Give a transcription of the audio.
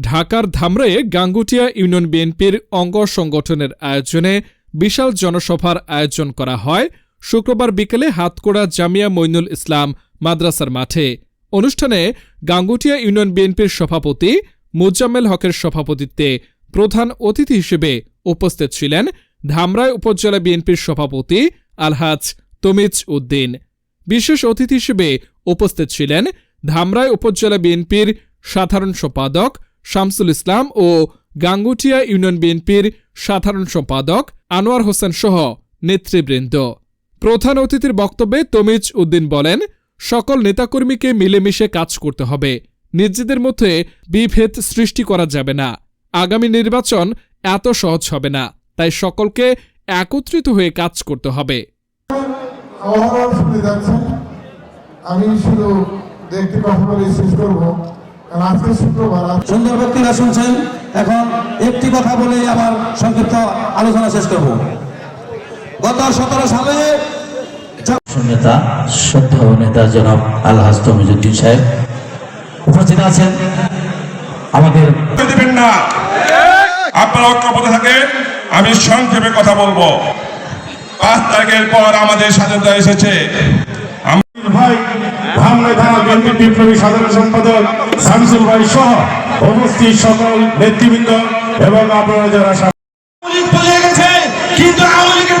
ঢাকার ধামরায়ে গাঙ্গুটিয়া ইউনিয়ন বিএনপির অঙ্গ সংগঠনের আয়োজনে বিশাল জনসভার আয়োজন করা হয় শুক্রবার বিকেলে হাতকোড়া জামিয়া মইনুল ইসলাম মাদ্রাসার মাঠে। অনুষ্ঠানে গাঙ্গুটিয়া ইউনিয়ন বিএনপির সভাপতি মুজাম্মেল হকের সভাপতিত্বে প্রধান অতিথি হিসেবে উপস্থিত ছিলেন ধামরাই উপজেলা বিএনপির সভাপতি আলহাজ তমিজ উদ্দিন। বিশেষ অতিথি হিসেবে উপস্থিত ছিলেন ধামরাই উপজেলা বিএনপির সাধারণ সম্পাদক শামসুল ইসলাম ও গাঙ্গুটিয়া ইউনিয়ন বিএনপির সাধারণ সম্পাদক আনোয়ার হোসেন সহ নেতৃবৃন্দ। প্রধান অতিথির বক্তব্যে তমিজ উদ্দিন বলেন, সকল নেতাকর্মীকে মিলেমিশে কাজ করতে হবে। নিজেদের মধ্যে বিভেদ সৃষ্টি করা যাবে না। আগামী নির্বাচন এত সহজ হবে না, তাই সকলকে একত্রিত হয়ে কাজ করতে হবে। আমি শুধু দু একটি কথা বলে শেষ করব। আজকে শুক্রবার সুন্দর বক্তৃতা শুনছেন। এখন একটি কথা বলেই আমার সংক্ষিপ্ত আলোচনা শেষ করব। গত সতেরো সালে নেতা শ্রদ্ধেয় নেতা জনাব আলহাজ তমিজুদ্দিন সাহেব উপস্থিত আছেন। আমাদের দিবেন না আপনারা ঐক্যবদ্ধ থাকেন আমি সংক্ষেপে কথা বলব। পাঁচ তারিখের পর আমাদের স্বাধীনতা এসেছে। বিপ্লবী সাধারণ সম্পাদক শামসুল ভাই সহ উপস্থিত সকল নেতৃবৃন্দ এবং আপনারা যারা কিন্তু আওয়ামী লীগের